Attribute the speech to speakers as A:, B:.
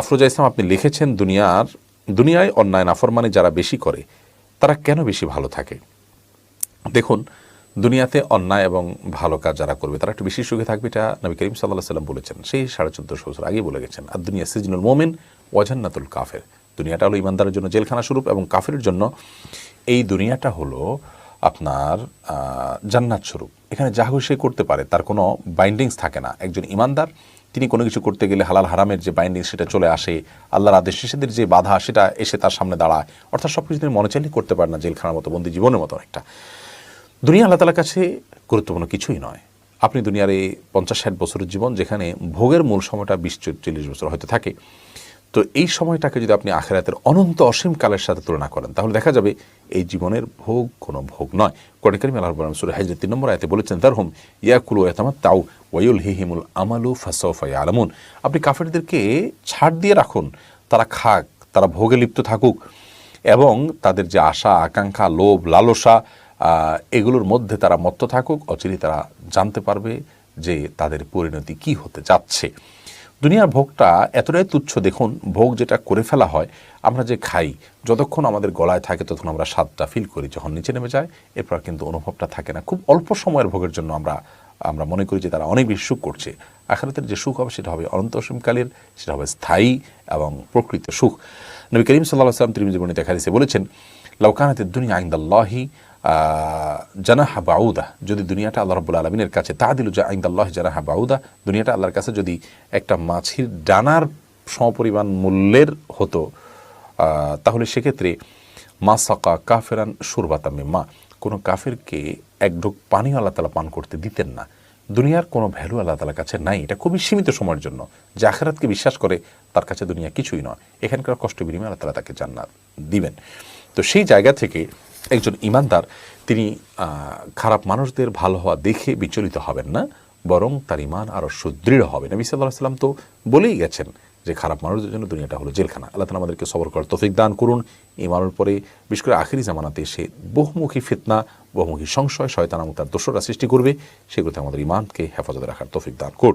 A: আফরোজা ইসলাম, আপনি লিখেছেন দুনিয়ার, দুনিয়ায় অন্যায় নাফরমানি যারা বেশি করে, তারা কেন বেশি ভালো থাকে? দেখুন, দুনিয়াতে অন্যায় এবং ভালো কাজ যারা করবে, তারা একটু বেশি সুখে থাকবে, এটা নবী করিম সাল্লাহ সাল্লাম বলেছেন। সেই সাড়ে চোদ্দশো বছর আগে বলে গেছেন আর দুনিয়া সিজনুল মোমেন ওয়াজান্নাতুল কাফের। দুনিয়াটা হলো ইমানদারের জন্য জেলখানা স্বরূপ এবং কাফের জন্য এই দুনিয়াটা হলো আপনার জান্নাত স্বরূপ। এখানে যা সে করতে পারে, তার কোনো বাইন্ডিংস থাকে না। একজন ইমানদার তিনি কোনো কিছু করতে গেলে হালাল হারামের যে বাইন্ডিং সেটা চলে আসে, আল্লাহর আদেশ নিষেধের যে বাধা সেটা এসে তার সামনে দাঁড়ায়। অর্থাৎ সব কিছু তিনি মনে চাইলে করতে পারে না, জেলখানার মতো, বন্দি জীবনের মতো অনেকটা দুনিয়া আল্লাহ তালার কাছে গুরুত্বপূর্ণ কিছুই নয়। আপনি দুনিয়ার এই পঞ্চাশ ষাট বছরের জীবন যেখানে ভোগের মূল সময়টা বিশ চল্লিশ বছর হয়তো থাকে, তো এই সময়টাকে যদি আপনি আখেরাতের অনন্ত অসীম কালের সাথে তুলনা করেন, তাহলে দেখা যাবে এই জীবনের ভোগ কোনো ভোগ নয়। কোরআন কারিম আল্লাহ রাব্বুল আলামিন তিন নম্বর আয়াতে বলেছেন তার হোম ইয়াকুলু ইয়াতামাত তাও ওয়ায়ুল হিহিমুল আমালু ফাসাউফা আলামুন আপনি কাফেরদেরকে ছাড় দিয়ে রাখুন। তারা খাক, তারা ভোগে লিপ্ত থাকুক এবং তাদের যে আশা, আকাঙ্ক্ষা, লোভ, লালসা এগুলোর মধ্যে তারা মত্ত থাকুক। অচিরেই তারা জানতে পারবে যে তাদের পরিণতি কি হতে যাচ্ছে। দুনিয়ার ভোগটা এতটাই তুচ্ছ, দেখুন, ভোগ যেটা করে ফেলা হয়, আমরা যে খাই, যতক্ষণ আমাদের গলায় থাকে ততক্ষণ আমরা স্বাদটা ফিল করি, যখন নিচে নেমে যায়, এরপর কিন্তু অনুভবটা থাকে না। খুব অল্প সময়ের ভোগের জন্য আমরা আমরা মনে করি যে তারা অনেক বেশি সুখ করছে। আখারাতের যে সুখ হবে সেটা হবে অনন্ত অসীমকালের সেটা হবে স্থায়ী এবং প্রকৃত সুখ। নবী করিম সাল্লাহ সাল্লাম জীবনে দেখা দিয়েছে বলেছেন লাউকানাতের দুনিয়া আইন্দাল্লাহি জানাহা বাউদা। যদি দুনিয়াটা আল্লাহ রব্বুল আলমিনের কাছে তা দিল যে আইন্দাল্লাহ জানাহা বাউদা, দুনিয়াটা আল্লাহর কাছে যদি একটা মাছির ডানার সমপরিমাণ মূল্যের হতো তাহলে সেক্ষেত্রে মা সাকা কাফেরান সুরবাতামে মা কোনো কাফেরকে এক ঢোক পানি আল্লাহ তালা পান করতে দিতেন না। দুনিয়ার কোনো ভ্যালু আল্লাহ তালার কাছে নাই। এটা খুবই সীমিত সময়ের জন্য। যে বিশ্বাস করে, তার কাছে দুনিয়া কিছুই নয়। এখানকার কষ্ট বিনিময়ে আল্লাহ তালা তাকে জান্নাত দিবেন। তো সেই জায়গা থেকে একজন ইমানদার, তিনি খারাপ মানুষদের ভালো হওয়া দেখে বিচলিত হবেন না, বরং তার ইমান আরও সুদৃঢ় হবে। নবী সাল্লাহ সাল্লাম তো বলেই গেছেন যে খারাপ মানুষদের জন্য দুনিয়াটা হলো জেলখানা। আল্লাহ তালা আমাদেরকে সবর করার তফিক দান করুন। ইমানের পরে বিশেষ করে আখিরি জামানাতে এসে বহুমুখী ফিতনা, বহুমুখী সংশয় শয়তানামতার তার দোষরা সৃষ্টি করবে, সেগুলোতে আমাদের ইমানকে হেফাজতে রাখার তফিক দান করুন।